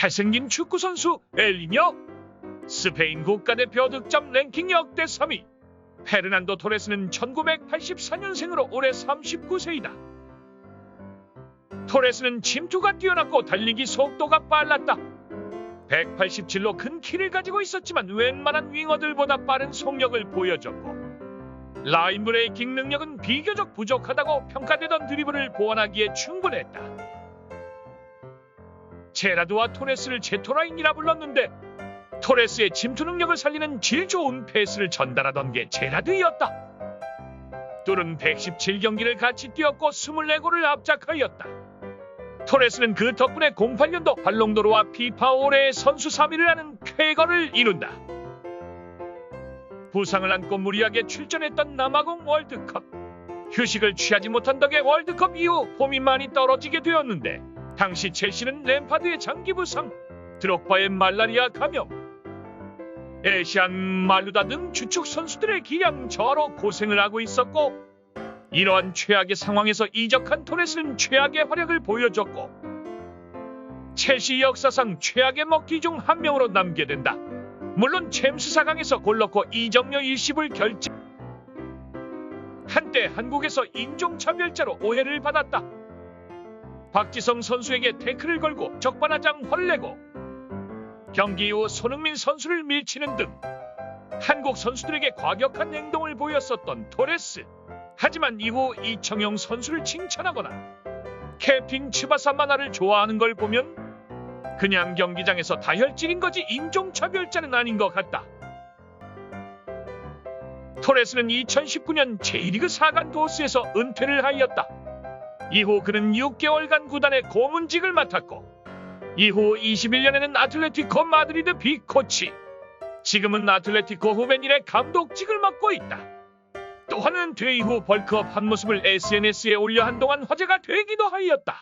잘생긴 축구 선수 엘리녀 스페인 국가대표 득점 랭킹 역대 3위 페르난도 토레스는 1984년생으로 올해 39세이다. 토레스는 침투가 뛰어났고 달리기 속도가 빨랐다. 187로 큰 키를 가지고 있었지만 웬만한 윙어들보다 빠른 속력을 보여줬고 라인 브레이킹 능력은 비교적 부족하다고 평가되던 드리블을 보완하기에 충분했다. 제라드와 토레스를 제토라인이라 불렀는데 토레스의 침투 능력을 살리는 질 좋은 패스를 전달하던 게 제라드였다. 둘은 117경기를 같이 뛰었고 24골을 압작하였다. 토레스는 그 덕분에 08년도 발롱도르와 피파 올해의 선수 3위를 하는 쾌거를 이룬다. 부상을 안고 무리하게 출전했던 남아공 월드컵. 휴식을 취하지 못한 덕에 월드컵 이후 폼이 많이 떨어지게 되었는데 당시 첼시는 램파드의 장기 부상, 드록바의 말라리아 감염, 에시안 말루다 등 주축 선수들의 기량 저하로 고생을 하고 있었고 이러한 최악의 상황에서 이적한 토레스는 최악의 활약을 보여줬고 첼시 역사상 최악의 먹기 중 한 명으로 남게 된다. 물론 챔스 4강에서 골 넣고 이적료 일시불 결제 한때 한국에서 인종차별자로 오해를 받았다. 박지성 선수에게 태클을 걸고 적반하장 헐내고 경기 이후 손흥민 선수를 밀치는 등 한국 선수들에게 과격한 행동을 보였었던 토레스. 하지만 이후 이청용 선수를 칭찬하거나 캡틴 츠바사 만화를 좋아하는 걸 보면 그냥 경기장에서 다혈질인 거지 인종차별자는 아닌 것 같다. 토레스는 2019년 제1리그 4간 도스에서 은퇴를 하였다. 이후 그는 6개월간 구단의 고문직을 맡았고 이후 21년에는 아틀레티코 마드리드 비코치 지금은 아틀레티코 후벤일의 감독직을 맡고 있다. 또 하나는 퇴 이 후 벌크업 한 모습을 SNS에 올려 한동안 화제가 되기도 하였다.